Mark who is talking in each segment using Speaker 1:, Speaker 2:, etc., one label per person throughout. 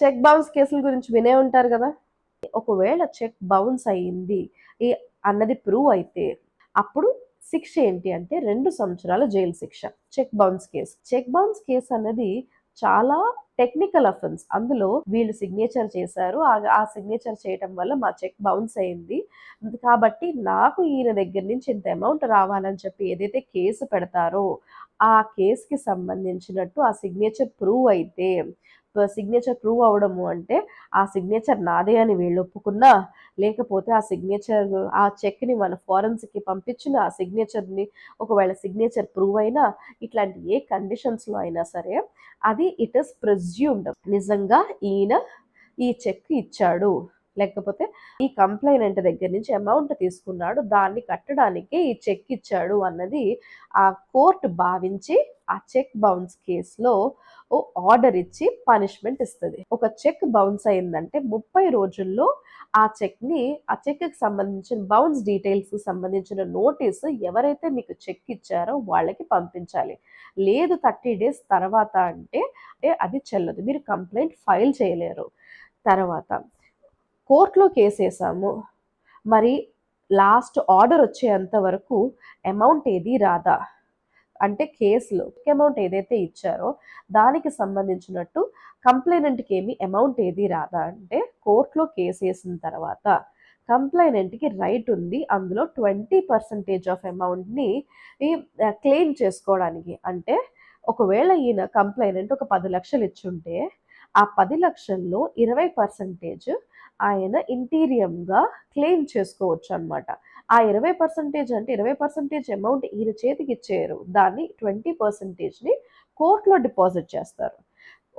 Speaker 1: Check bounce కేసుల గురించి వినే ఉంటారు కదా? ఒకవేళ చెక్ బౌన్స్ అయ్యింది ఈ అన్నది ప్రూవ్ అయితే అప్పుడు శిక్ష ఏంటి అంటే రెండు సంవత్సరాల జైలు శిక్ష cheque bounce case. Cheque bounce case అన్నది చాలా టెక్నికల్ అఫెన్స్ అందులో వీళ్ళు సిగ్నేచర్ చేశారు. ఆ- సిగ్నేచర్ చేయటం వల్ల మా చెక్ బౌన్స్ అయింది. కాబట్టి నాకు ఈయన దగ్గర నుంచి ఇంత అమౌంట్ రావాలని చెప్పి ఏదైతే కేసు పెడతారో ఆ కేసుకి సంబంధించినట్టు ఆ సిగ్నేచర్ ప్రూవ్ అయితే సిగ్నేచర్ ప్రూవ్ అవడము అంటే ఆ సిగ్నేచర్ నాదే అని వీళ్ళు ఒప్పుకున్నా లేకపోతే ఆ సిగ్నేచర్ ఆ చెక్ని మన ఫారెన్సిక్కి పంపించిన ఆ సిగ్నేచర్ని ఒకవేళ సిగ్నేచర్ ప్రూవ్ అయినా ఇట్లాంటి ఏ కండిషన్స్లో అయినా సరే అది ఇట్ ఇస్ ప్రెజ్యూమ్డ్ నిజంగా ఈయన ఈ చెక్ ఇచ్చాడు. లేకపోతే ఈ కంప్లైనెంట్ దగ్గర నుంచి అమౌంట్ తీసుకున్నాడు. దాన్ని కట్టడానికి ఈ చెక్ ఇచ్చాడు అన్నది ఆ కోర్టు భావించి ఆ చెక్ బౌన్స్ కేసులో ఓ ఆర్డర్ ఇచ్చి పనిష్మెంట్ ఇస్తుంది. ఒక చెక్ బౌన్స్ అయిందంటే ముప్పై రోజుల్లో ఆ చెక్ని ఆ చెక్కి సంబంధించిన బౌన్స్ డీటెయిల్స్కి సంబంధించిన నోటీసు ఎవరైతే మీకు చెక్ ఇచ్చారో వాళ్ళకి పంపించాలి. లేదు థర్టీ డేస్ తర్వాత అంటే అంటే అది చెల్లదు. మీరు కంప్లైంట్ ఫైల్ చేయలేరు. తర్వాత కోర్టులో కేసు వేసాము మరి లాస్ట్ ఆర్డర్ వచ్చేంత వరకు అమౌంట్ ఏది రాదా? అంటే కేసులో అమౌంట్ ఏదైతే ఇచ్చారో దానికి సంబంధించినట్టు కంప్లైనెంట్కి ఏమి అమౌంట్ ఏది రాదా? అంటే కోర్టులో కేసు వేసిన తర్వాత కంప్లైనెంట్కి రైట్ ఉంది. అందులో ట్వంటీ పర్సంటేజ్ ఆఫ్ అమౌంట్ని క్లెయిమ్ చేసుకోవడానికి. అంటే ఒకవేళ ఈయన కంప్లైనెంట్ ఒక పది లక్షలు ఇచ్చుంటే ఆ పది లక్షల్లో ఇరవై పర్సంటేజ్ ఆయన ఇంటీరియంగా క్లెయిమ్ చేసుకోవచ్చు అనమాట ఆ ఇరవై పర్సంటేజ్ అంటే ఇరవై పర్సంటేజ్ అమౌంట్ ఈయన చేతికి ఇచ్చేయరు. దాన్ని ట్వంటీ పర్సంటేజ్ని కోర్టులో డిపాజిట్ చేస్తారు.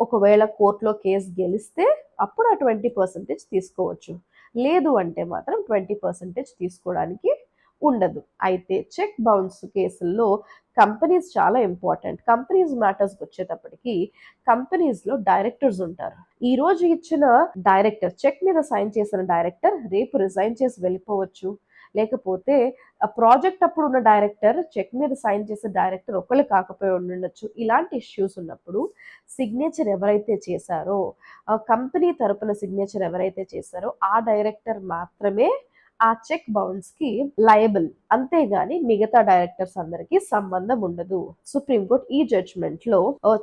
Speaker 1: ఒకవేళ కోర్టులో కేసు గెలిస్తే అప్పుడు ఆ ట్వంటీ పర్సెంటేజ్ తీసుకోవచ్చు. లేదు అంటే మాత్రం ట్వంటీ పర్సెంటేజ్ తీసుకోవడానికి ఉండదు. అయితే చెక్ బౌన్స్ కేసుల్లో కంపెనీస్ చాలా ఇంపార్టెంట్. కంపెనీస్ మ్యాటర్స్కి వచ్చేటప్పటికి కంపెనీస్లో డైరెక్టర్స్ ఉంటారు. ఈ రోజు ఇచ్చిన డైరెక్టర్ చెక్ మీద సైన్ చేసిన డైరెక్టర్ రేపు రిజైన్ చేసి వెళ్ళిపోవచ్చు. లేకపోతే ఆ ప్రాజెక్ట్ అప్పుడు ఉన్న డైరెక్టర్ చెక్ మీద సైన్ చేసే డైరెక్టర్ ఒకళ్ళు కాకపోయి ఉండొచ్చు. ఇలాంటి ఇష్యూస్ ఉన్నప్పుడు సిగ్నేచర్ ఎవరైతే చేశారో ఆ కంపెనీ తరపున సిగ్నేచర్ ఎవరైతే చేశారో ఆ డైరెక్టర్ మాత్రమే ఆ చెక్ బౌన్స్కి లయబుల్. అంతేగాని మిగతా డైరెక్టర్స్ అందరికి సంబంధం ఉండదు. సుప్రీంకోర్టు ఈ జడ్జ్మెంట్లో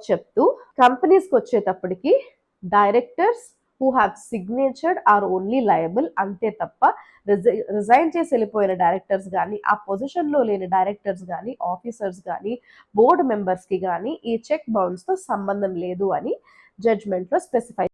Speaker 1: చెప్తూ కంపెనీస్కి వచ్చేటప్పటికి directors who have signatured are only liable అంతే తప్ప రిజైన్ చేసి వెళ్ళిపోయిన డైరెక్టర్స్ కానీ ఆ పొజిషన్లో లేని డైరెక్టర్స్ కానీ ఆఫీసర్స్ కానీ బోర్డు మెంబర్స్కి కానీ ఈ చెక్ బౌన్స్తో సంబంధం లేదు అని జడ్జ్మెంట్లో స్పెసిఫై